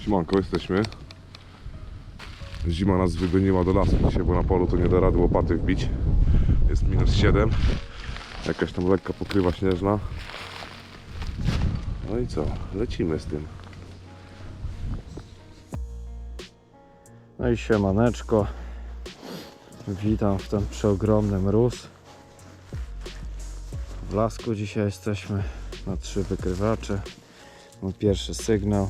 Siemanko, jesteśmy. Zima nas wygoniła do lasu dzisiaj, bo na polu to nie da rady łopaty wbić. Jest minus 7. Jakaś tam lekka pokrywa śnieżna. No i co? Lecimy z tym. No i siemaneczko. Witam w ten przeogromny mróz. W lasku dzisiaj jesteśmy na trzy wykrywacze. Mój pierwszy sygnał.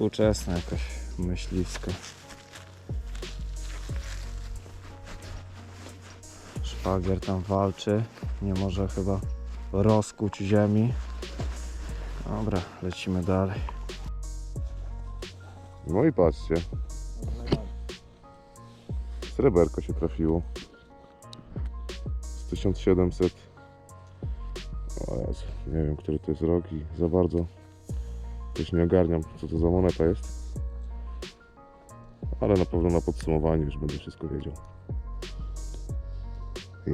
Współczesna jakaś myśliwska. Szwagier tam walczy. Nie może chyba rozkuć ziemi. Dobra, lecimy dalej. No i patrzcie. Sreberko się trafiło. Z 1700. O Jezu, nie wiem, który to jest rok i za bardzo też nie ogarniam, co to za moneta jest. Ale na pewno na podsumowaniu już będę wszystko wiedział.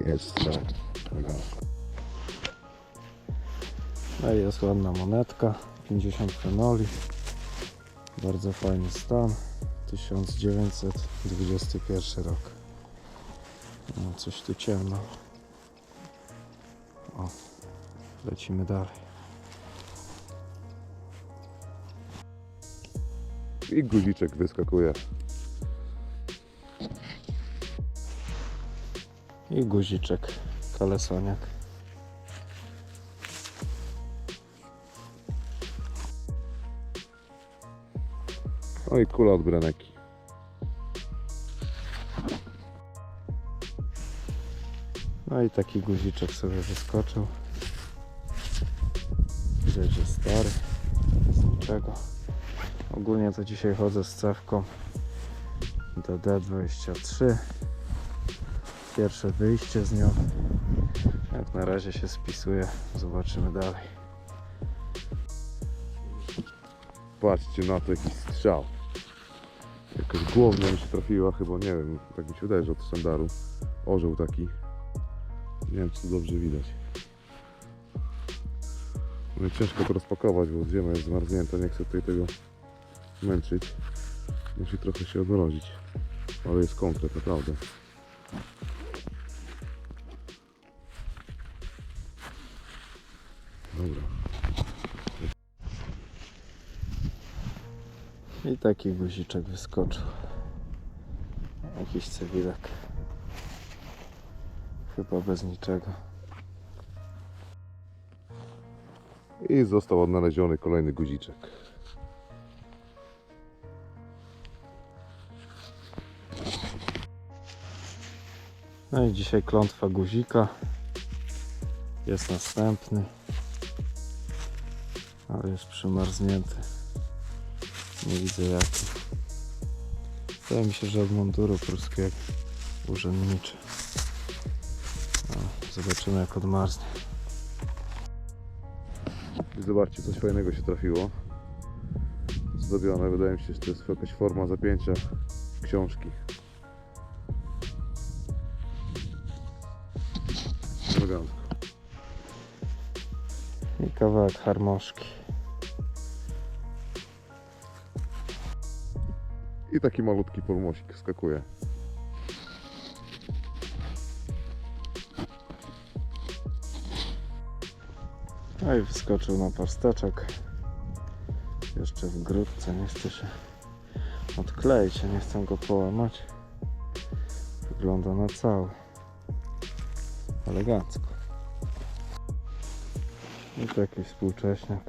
Jest, tak. elegancko. No jest ładna monetka, 50 fenoli, bardzo fajny stan, 1921 rok. No, coś tu ciemno. O, lecimy dalej. I guziczek wyskakuje. I guziczek, kalesoniak. No i kula od breneki. No i taki guziczek sobie wyskoczył. Że stary, z niczego. Ogólnie to dzisiaj chodzę z cewką DD23. Pierwsze wyjście z nią. Jak na razie się spisuje, zobaczymy dalej. Patrzcie na to jakiś strzał. Jakaś głownia mi się trafiła, chyba nie wiem, tak mi się wydaje, że od sztandaru. Orzeł taki. Nie wiem, czy to dobrze widać. No ciężko to rozpakować, bo ziemia jest zmarznięta, nie chcę tutaj tego męczyć. Musi trochę się odmrozić. Ale jest konkret, naprawdę. Dobra. I taki guziczek wyskoczył. Jakiś cywilek. Chyba bez niczego. I został odnaleziony kolejny guziczek. No i dzisiaj klątwa guzika. Jest następny. Ale jest przymarznięty. Nie widzę jaki. Wydaje mi się, że od munduru pruskiego urzędniczy. No, zobaczymy jak odmarznie. Zobaczcie, coś fajnego się trafiło. Zdobione, wydaje mi się, że to jest jakaś forma zapięcia książki. Kawałek harmoszki. I taki malutki polmosik skakuje. No i wyskoczył na pasteczek. Jeszcze w grudce, nie chce się odkleić, ja nie chcę go połamać. Wygląda na cały. Elegancko. I taki współcześniak.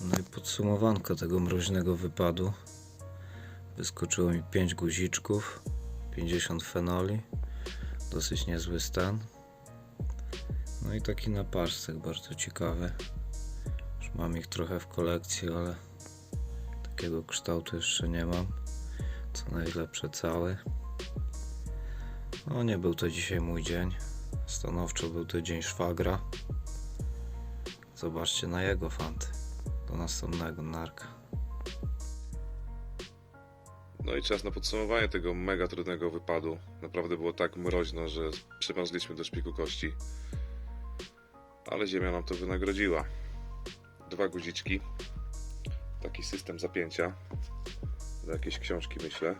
No i podsumowanko tego mroźnego wypadu. Wyskoczyło mi 5 guziczków, 50 fenoli. Dosyć niezły stan. No i taki napaszcek bardzo ciekawy. Już mam ich trochę w kolekcji, ale takiego kształtu jeszcze nie mam. Co najlepsze cały. No nie był to dzisiaj mój dzień. Stanowczo był to dzień szwagra. Zobaczcie na jego fanty. Do następnego narka. No i czas na podsumowanie tego mega trudnego wypadu. Naprawdę było tak mroźno, że przemarzliśmy do szpiku kości. Ale ziemia nam to wynagrodziła. dwa guziczki. Taki system zapięcia. Do jakiejś książki myślę.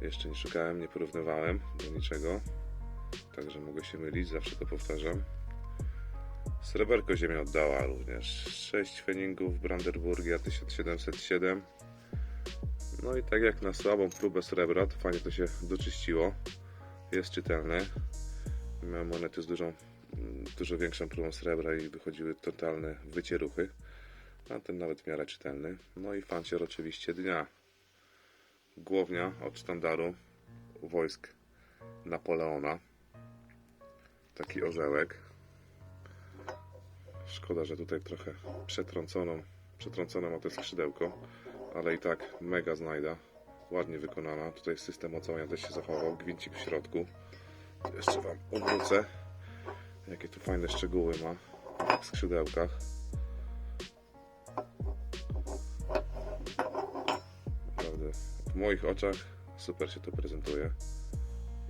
Jeszcze nie szukałem, nie porównywałem do niczego. Także mogę się mylić, zawsze to powtarzam. Sreberko Ziemia oddała również. 6 feningów Brandenburgia 1707. No i tak jak na słabą próbę srebra, to fajnie to się doczyściło. Jest czytelne. Miałem monety z dużą, dużo większą próbą srebra i wychodziły totalne wycieruchy. A ten nawet w miarę czytelny. No i fancier oczywiście dnia. Głownia od sztandaru wojsk Napoleona. Taki orzełek. Szkoda, że tutaj trochę przetrąconą, przetrącone ma to skrzydełko, ale i tak mega znajda. Ładnie wykonana. Tutaj system ocałania też się zachował. Gwincik w środku. Jeszcze Wam obrócę. Jakie tu fajne szczegóły ma w skrzydełkach. Naprawdę w moich oczach super się to prezentuje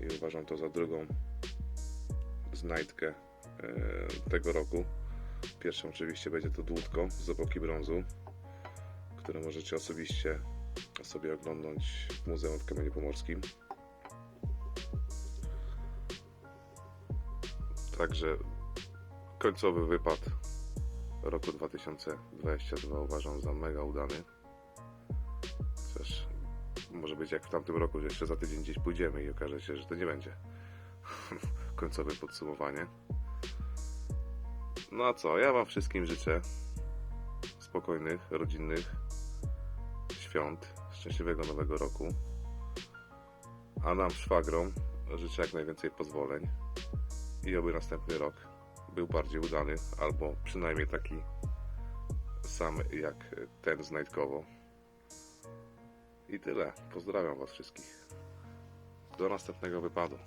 i uważam to za drugą znajdkę e, tego roku. Pierwszą oczywiście będzie to dłutko z epoki brązu, które możecie osobiście sobie oglądać w Muzeum w Kamieniu Pomorskim. Także końcowy wypad roku 2022 uważam za mega udany. Chociaż może być jak w tamtym roku, że jeszcze za tydzień gdzieś pójdziemy i okaże się, że to nie będzie końcowe podsumowanie. No a co, ja Wam wszystkim życzę spokojnych, rodzinnych świąt, szczęśliwego nowego roku. A nam, szwagrom, życzę jak najwięcej pozwoleń i oby następny rok był bardziej udany, albo przynajmniej taki sam jak ten znajdkowo. I tyle. Pozdrawiam Was wszystkich. Do następnego wypadu.